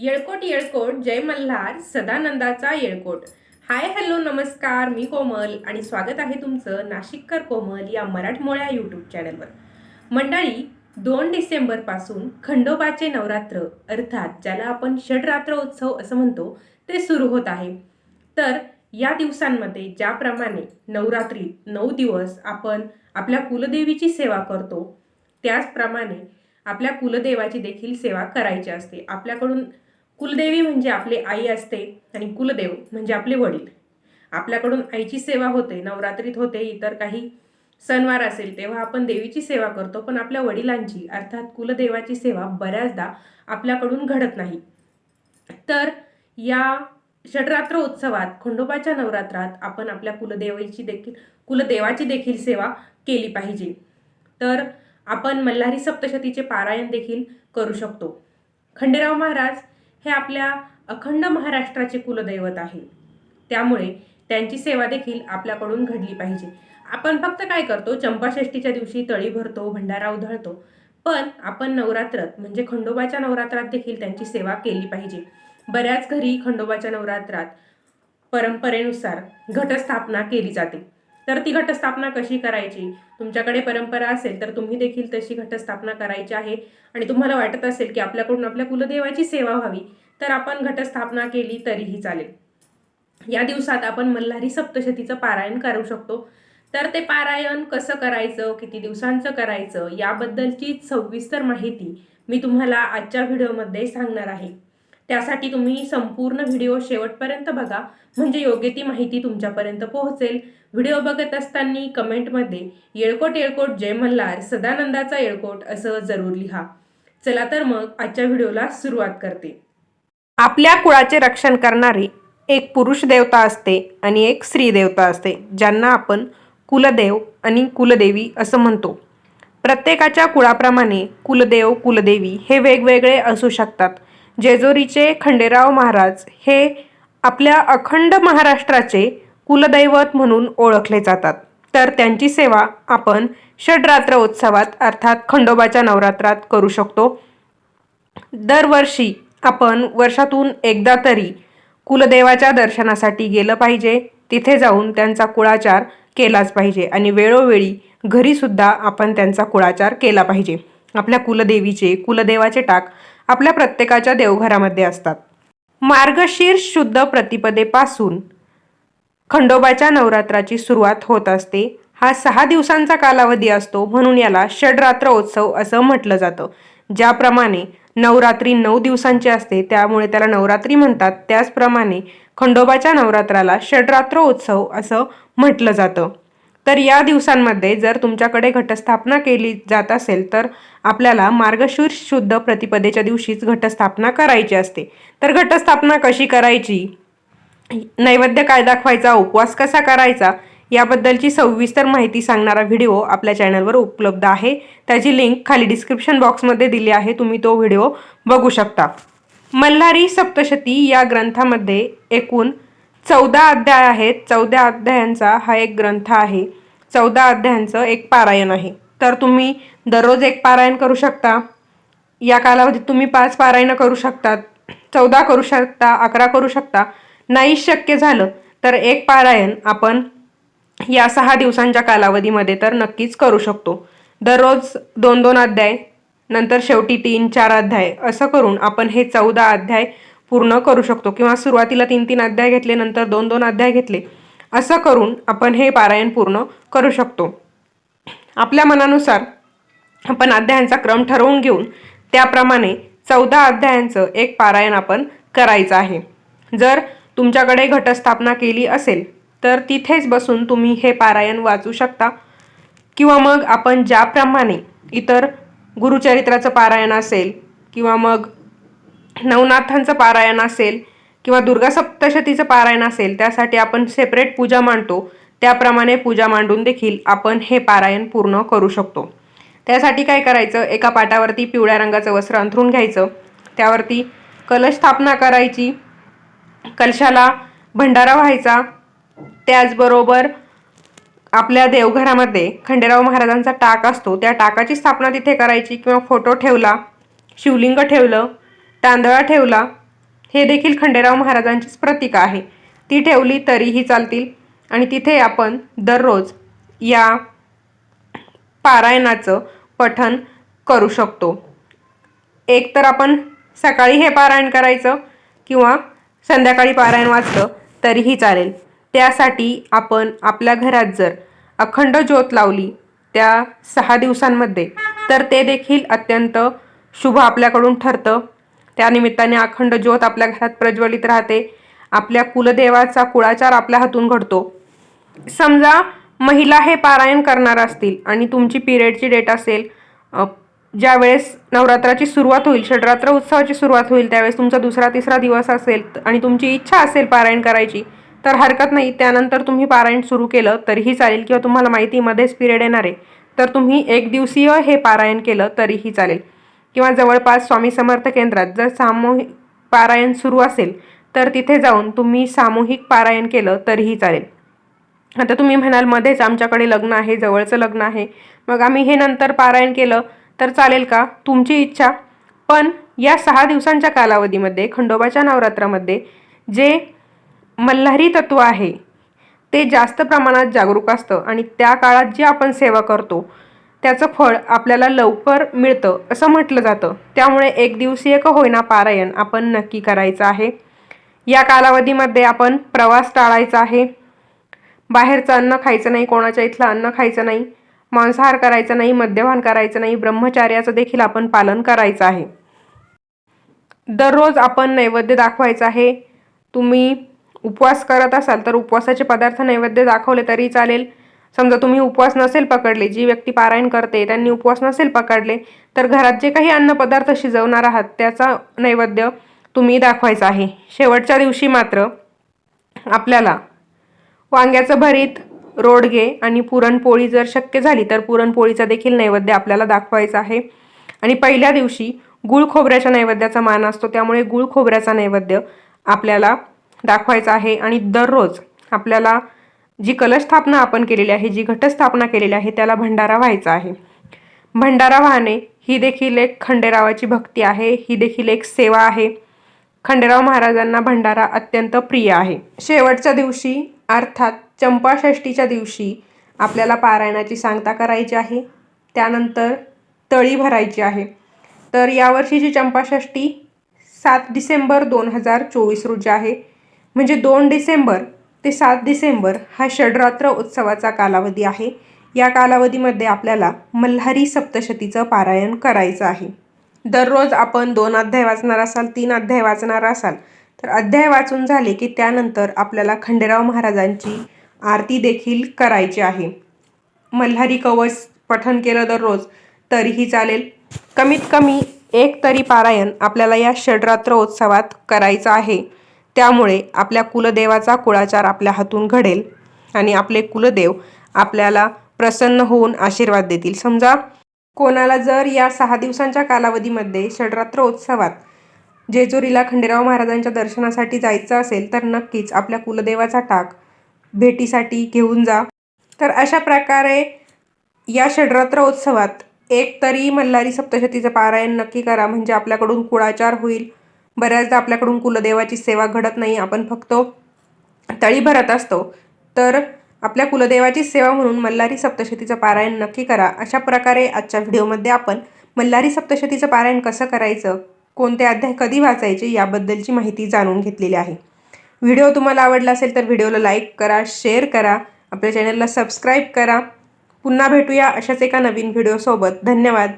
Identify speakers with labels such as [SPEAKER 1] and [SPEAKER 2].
[SPEAKER 1] येळकोट येळकोट जय मल्हार सदानंदाचा येळकोट. हाय हॅलो नमस्कार मी कोमल आणि स्वागत आहे तुमचं नाशिककर कोमल या मराठमोळ्या यूट्यूब चॅनलवर मंडळी दोन डिसेंबरपासून खंडोबाचे नवरात्र अर्थात ज्याला आपण षडरात्र उत्सव असं म्हणतो ते सुरू होत आहे. तर या दिवसांमध्ये ज्याप्रमाणे नवरात्री नऊ दिवस आपण आपल्या कुलदेवीची सेवा करतो त्याचप्रमाणे आपल्या कुलदेवाची देखील सेवा करायची असते. आपल्याकडून कुलदेवी म्हणजे आपली आई असते आणि कुलदेव म्हणजे आपले वडील. आपल्याकडून आईची सेवा होते नवरात्रीत होते इतर काही सणवार असेल तेव्हा आपण देवीची सेवा करतो पण आपल्या वडिलांची अर्थात कुलदेवाची सेवा बऱ्याचदा आपल्याकडून घडत नाही. तर या षडरात्र उत्सवात खंडोबाच्या नवरात्रात आपण आपल्या कुलदेवाची देखील कुलदेवाची देखील सेवा केली पाहिजे. तर आपण मल्हारी सप्तशतीचे पारायण देखील करू शकतो. खंडेराव महाराज हे आपल्या अखंड महाराष्ट्राचे कुलदैवत आहे. त्यामुळे त्यांची सेवा देखील आपल्याकडून घडली पाहिजे. आपण फक्त काय करतो? चंपाषष्टीच्या दिवशी तळी भरतो भंडारा उधळतो. पण आपण नवरात्रात म्हणजे खंडोबाच्या नवरात्रात देखील त्यांची सेवा केली पाहिजे. बऱ्याच घरी खंडोबाच्या नवरात्रात परंपरेनुसार घटस्थापना केली जाते. तर ती घटस्थापना कशी करायची? तुमच्याकडे परंपरा असेल तर तुम्ही देखील तशी घटस्थापना करायची आहे. आणि तुम्हाला वाटत असेल की आपल्याकडून आपल्या कुलदेवाची सेवा व्हावी तर आपण घटस्थापना केली तरीही चालेल. या दिवसात आपण मल्हारी सप्तशतीचं पारायण करू शकतो. तर ते पारायण कसं करायचं किती दिवसांचं करायचं याबद्दलची सविस्तर माहिती मी तुम्हाला आजच्या व्हिडिओमध्ये सांगणार आहे. त्यासाठी तुम्ही संपूर्ण व्हिडिओ शेवटपर्यंत बघा. म्हणजे योग्य ती माहिती तुमच्यापर्यंत पोहोचेल. व्हिडिओ बघत असताना कमेंटमध्ये येळकोट येळकोट जय मल्हार सदानंदाचा येळकोट असं जरूर लिहा. चला तर मग आजच्या व्हिडिओला सुरुवात करते. आपल्या कुळाचे रक्षण करणारी एक पुरुष देवता असते आणि एक स्त्री देवता असते ज्यांना आपण कुलदेव आणि कुलदेवी असं म्हणतो. प्रत्येकाच्या कुळाप्रमाणे कुलदेव कुलदेवी हे वेगवेगळे असू शकतात. जेजुरीचे खंडेराव महाराज हे आपल्या अखंड महाराष्ट्राचे कुलदैवत म्हणून ओळखले जातात. तर त्यांची सेवा आपण षडरात्र उत्सवात अर्थात खंडोबाच्या नवरात्रात करू शकतो. दरवर्षी आपण वर्षातून एकदा तरी कुलदेवाच्या दर्शनासाठी गेलं पाहिजे. तिथे जाऊन त्यांचा कुळाचार केलाच पाहिजे आणि वेळोवेळी घरीसुद्धा आपण त्यांचा कुळाचार केला पाहिजे. आपल्या कुलदेवीचे कुलदेवाचे टाक आपल्या प्रत्येकाच्या देवघरामध्ये असतात. मार्गशीर्ष शुद्ध प्रतिपदेपासून खंडोबाच्या नवरात्राची सुरुवात होत असते. हा सहा दिवसांचा कालावधी असतो म्हणून याला षडरात्र उत्सव असं म्हटलं जातं. ज्याप्रमाणे नवरात्री नऊ दिवसांची असते त्यामुळे त्याला नवरात्री म्हणतात. त्याचप्रमाणे खंडोबाच्या नवरात्राला षडरात्र उत्सव असं म्हटलं जातं. तर या दिवसांमध्ये जर तुमच्याकडे घटस्थापना केली जात असेल तर आपल्याला मार्गशीर्ष शुद्ध प्रतिपदेच्या दिवशीच घटस्थापना करायची असते. तर घटस्थापना कशी करायची? नैवेद्य काय दाखवायचा? उपवास कसा करायचा? याबद्दलची सविस्तर माहिती सांगणारा व्हिडिओ आपल्या चॅनलवर उपलब्ध आहे. त्याची लिंक खाली डिस्क्रिप्शन बॉक्समध्ये दिली आहे. तुम्ही तो व्हिडिओ बघू शकता. मल्हारी सप्तशती या ग्रंथामध्ये एकूण चौदा अध्याय आहेत. चौदा अध्यायांचा हा एक ग्रंथ आहे. चौदा अध्यायांचं एक पारायण आहे. तर तुम्ही दररोज एक पारायण करू शकता. या कालावधीत तुम्ही पाच पारायणं करू शकतात चौदा करू शकता अकरा करू शकता. नाही शक्य झालं तर एक पारायण आपण या सहा दिवसांच्या कालावधीमध्ये तर नक्कीच करू शकतो. दररोज दोन दोन अध्याय नंतर शेवटी तीन चार अध्याय असं करून आपण हे चौदा अध्याय पूर्ण करू शकतो किंवा सुरुवातीला तीन तीन अध्याय घेतले नंतर दोन दोन अध्याय घेतले असं करून आपण हे पारायण पूर्ण करू शकतो. आपल्या मनानुसार आपण अध्यायांचा क्रम ठरवून घेऊन त्याप्रमाणे चौदा अध्यायांचं एक पारायण आपण करायचं आहे. जर तुमच्याकडे घटस्थापना केली असेल तर तिथेच बसून तुम्ही हे पारायण वाचू शकता. किंवा मग आपण ज्याप्रमाणे इतर गुरुचरित्राचं पारायण असेल किंवा मग नवनाथांचं पारायण असेल किंवा दुर्गा सप्तशतीचं पारायण असेल त्यासाठी आपण सेपरेट पूजा मांडतो. त्याप्रमाणे पूजा मांडून देखील आपण हे पारायण पूर्ण करू शकतो. त्यासाठी काय करायचं? एका पाटावरती पिवळ्या रंगाचं वस्त्र अंथरून घ्यायचं. त्यावरती कलश स्थापना करायची. कलशाला भंडारा व्हायचा. त्याचबरोबर आपल्या देवघरामध्ये खंडेराव महाराजांचा टाक असतो. त्या टाकाची स्थापना तिथे करायची किंवा फोटो ठेवला शिवलिंग ठेवलं तांदळा ठेवला. हे देखील खंडेराव महाराजांचीच प्रतीक आहे. ती ठेवली तरीही चालतील. आणि तिथे आपण दररोज या पारायणाचं पठण करू शकतो. एक तर आपण सकाळी हे पारायण करायचं किंवा संध्याकाळी पारायण वाचलं तरीही चालेल. त्यासाठी आपण आपल्या घरात जर अखंड ज्योत लावली त्या सहा दिवसांमध्ये तर ते देखील अत्यंत शुभ आपल्याकडून ठरतं. त्यानिमित्ताने अखंड ज्योत आपल्या घरात प्रज्वलित राहते. आपल्या कुलदेवाचा कुळाचार आपल्या हातून घडतो. समजा महिला हे पारायण करणार असतील आणि तुमची पिरियडची डेट असेल ज्यावेळेस नवरात्राची सुरुवात होईल षडरात्र उत्सवाची सुरुवात होईल त्यावेळेस तुमचा दुसरा तिसरा दिवस असेल आणि तुमची इच्छा असेल पारायण करायची तर हरकत नाही. त्यानंतर तुम्ही पारायण सुरू केलं तरीही चालेल किंवा तुम्हाला माहिती मध्येच पिरियड येणार आहे तर तुम्ही एक दिवसीय हे पारायण केलं तरीही चालेल. किंवा जवळपास स्वामी समर्थ केंद्रात जर सामूहिक पारायण सुरू असेल तर तिथे जाऊन तुम्ही सामूहिक पारायण केलं तरीही चालेल. आता तुम्ही म्हणाल मध्येच आमच्याकडे लग्न आहे जवळचं लग्न आहे. मग आम्ही हे नंतर पारायण केलं तर चालेल का? तुमची इच्छा. पण या सहा दिवसांच्या कालावधीमध्ये खंडोबाच्या नवरात्रामध्ये जे मल्हारी तत्व आहे ते जास्त प्रमाणात जागरूक असतं आणि त्या काळात जी आपण सेवा करतो त्याचं फळ आपल्याला लवकर मिळतं असं म्हटलं जातं. त्यामुळे एक दिवसीय का होईना पारायण आपण नक्की करायचं आहे. या कालावधीमध्ये आपण प्रवास टाळायचा आहे. बाहेरचं अन्न खायचं नाही कोणाच्या इथलं अन्न खायचं नाही मांसाहार करायचं नाही मद्यपान करायचं नाही ब्रह्मचार्याचं देखील आपण पालन करायचं आहे. दररोज आपण नैवेद्य दाखवायचं आहे. तुम्ही उपवास करत असाल तर उपवासाचे पदार्थ नैवेद्य दाखवले तरी चालेल. समजा तुम्ही उपवास नसेल पकडले जी व्यक्ती पारायण करते त्यांनी उपवास नसेल पकडले तर घरात जे काही अन्नपदार्थ शिजवणार आहात त्याचा नैवेद्य तुम्ही दाखवायचा आहे. शेवटच्या दिवशी मात्र आपल्याला वांग्याचं भरीत रोडगे आणि पुरणपोळी जर शक्य झाली तर पुरणपोळीचा देखील नैवेद्य आपल्याला दाखवायचा आहे. आणि पहिल्या दिवशी गुळ खोबऱ्याच्या नैवेद्याचा मान असतो त्यामुळे गुळ खोबऱ्याचा नैवेद्य आपल्याला दाखवायचा आहे. आणि दररोज आपल्याला जी कलशस्थापना आपण केलेली आहे जी घटस्थापना केलेली आहे त्याला भंडारा व्हायचा आहे. भंडारा वाहणे ही देखील एक खंडेरावाची भक्ती आहे ही देखील एक सेवा आहे. खंडेराव महाराजांना भंडारा अत्यंत प्रिय आहे. शेवटच्या दिवशी अर्थात चंपाषष्टीच्या दिवशी आपल्याला पारायणाची सांगता करायची आहे. त्यानंतर तळी भरायची आहे. तर यावर्षीची चंपाषष्टी सात डिसेंबर दोन हजार चोवीस रोजी आहे. म्हणजे दोन डिसेंबर ते सात डिसेंबर हा षडरात्र उत्सवाचा कालावधी आहे. या कालावधीमध्ये आपल्याला मल्हारी सप्तशतीचं पारायण करायचं आहे. दररोज आपण दोन अध्याय वाचणार असाल तीन अध्याय वाचणार असाल तर अध्याय वाचून झाले की त्यानंतर आपल्याला खंडेराव महाराजांची आरती देखील करायची आहे. मल्हारी कवच पठन केलं दररोज तरीही चालेल. कमीत कमी एक तरी पारायण आपल्याला या षडरात्र उत्सवात करायचं आहे. त्यामुळे आपल्या कुलदेवाचा कुळाचार आपल्या हातून घडेल आणि आपले कुलदेव आपल्याला प्रसन्न होऊन आशीर्वाद देतील. समजा कोणाला जर या सहा दिवसांच्या कालावधीमध्ये षडरात्र उत्सवात जेजुरीला खंडेराव महाराजांच्या दर्शनासाठी जायचं असेल तर नक्कीच आपल्या कुलदेवाचा टाक भेटीसाठी घेऊन जा. तर अशा प्रकारे या षडरात्र उत्सवात एक तरी मल्हारी सप्तशतीचं पारायण नक्की करा म्हणजे आपल्याकडून कुळाचार होईल. बऱ्याचदा आपल्याकडून कुलदेवाची सेवा घडत नाही आपण फक्त तळी भरत असतो. तर आपल्या कुलदेवाची सेवा म्हणून मल्हारी सप्तशतीचं पारायण नक्की करा. अशा प्रकारे आजच्या व्हिडिओमध्ये आपण मल्हारी सप्तशतीचं पारायण कसं करायचं कोणते अध्याय कधी वाचायचे याबद्दलची माहिती जाणून घेतलेली आहे. व्हिडिओ तुम्हाला आवडला असेल तर व्हिडिओला लाईक करा शेअर करा आपल्या चॅनलला सबस्क्राईब करा. पुन्हा भेटूया अशाच एका नवीन व्हिडिओसोबत. धन्यवाद.